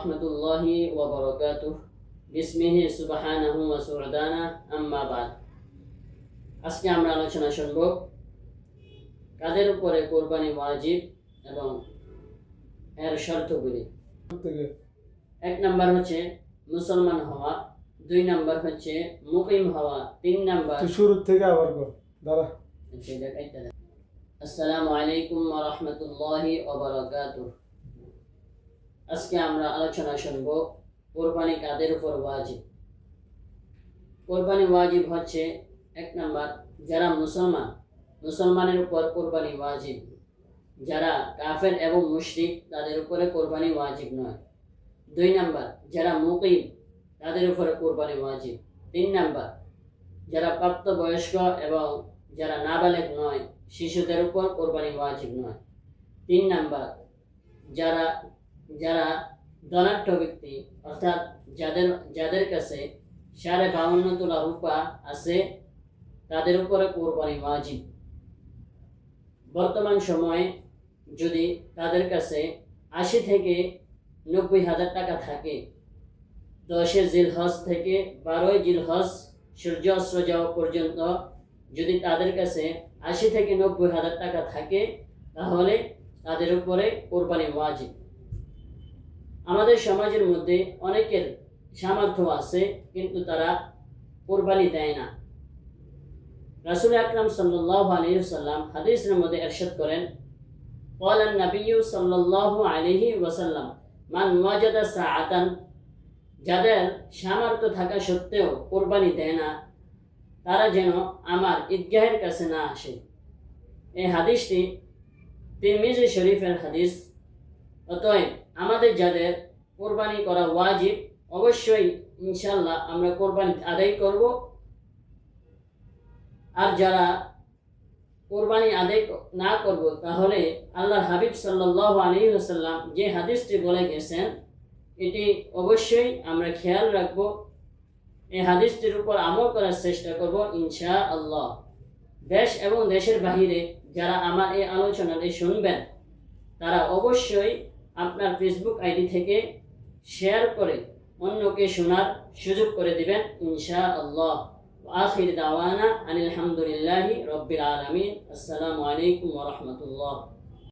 রহমতুল্লাহি ওবরকাত বিসমিহি সুবাহানাহু ওয়া সুরদানা আম্মা বাদ। আজকে আমরা আলোচনা শুনব কাদের উপরে কোরবানি ওয়াজিব এবং এর শর্তগুলি। এক নাম্বার হচ্ছে মুসলমান হওয়া দুই নাম্বার হচ্ছে মুকিম হওয়া তিন নাম্বার শুরু থেকে আবার দাদা আচ্ছা, আসসালামু আলাইকুম ওয়া রাহমাতুল্লাহি ওয়া বারাকাতুহু। আজকে আমরা আলোচনা শুনব কোরবানি কাদের উপর ওয়াজিব। কোরবানি ওয়াজিব হচ্ছে এক নাম্বার, যারা মুসলমান, মুসলমানের উপর কোরবানি ওয়াজিব। যারা কাফের এবং মুশরিক, তাদের উপরে কোরবানি ওয়াজিব নয়। দুই নাম্বার, যারা মুকিম, তাদের উপরে কোরবানি ওয়াজিব। তিন নাম্বার, যারা প্রাপ্তবয়স্ক এবং যারা নাবালেগ নয়, শিশুদের উপর কোরবানি ওয়াজিব নয়। তিন নাম্বার, যারা যারা ধনাঢ্য ব্যক্তি, অর্থাৎ যাদের যাদের কাছে সাড়ে বাউন্ন তোলা রূপা আছে, তাদের উপরে কোরবানি ওয়াজিব। বর্তমান সময়ে যদি তাদের কাছে আশি থেকে নব্বই হাজার টাকা থাকে, দশে জিলহজ থেকে বারোই জিলহজ সূর্য অস্ত্র যাওয়া পর্যন্ত যদি তাদের কাছে আশি থেকে নব্বই হাজার টাকা থাকে, তাহলে তাদের উপরে কোরবানি ওয়াজিব। আমাদের সমাজের মধ্যে অনেকের সামর্থ্য আছে কিন্তু তারা কোরবানি দেয় না রাসুল আকরাম সাল্লাহ আলহিসাল্লাম হাদিসের মধ্যে এরশাদ করেন قال النبي صلى الله عليه وسلم من وجد ساعة যাদের সামর্থ্য থাকা সত্ত্বেও কোরবানি দেয় না তারা যেন আমার ঈদগাহের কাছে না আসে এই হাদিসটি তিরমিজি শরীফের হাদিস অতএব আমাদের যাদের কোরবানি করা ওয়াজিব, অবশ্যই ইনশাল্লাহ আমরা কোরবানি আদায় করব। আর যারা কোরবানি আদায় না করব, তাহলে আল্লাহ হাবিব সাল্লাহ আলী ওসাল্লাম যে হাদিসটি বলে গেছেন, এটি অবশ্যই আমরা খেয়াল রাখব। এই হাদিসটির উপর আমল করার চেষ্টা করব ইনশা আল্লাহ দেশ এবং দেশের বাহিরে যারা আমার এই আলোচনাটি শুনবেন, তারা অবশ্যই আপনার ফেসবুক আইডি থেকে শেয়ার করে অন্যকে শোনার সুযোগ করে দেবেন ইনশা আল্লাহ আখির দাওয়ানা আনিল রব্বিল আলামিন। আসসালামু আলাইকুম রাহমাতুল্লাহ।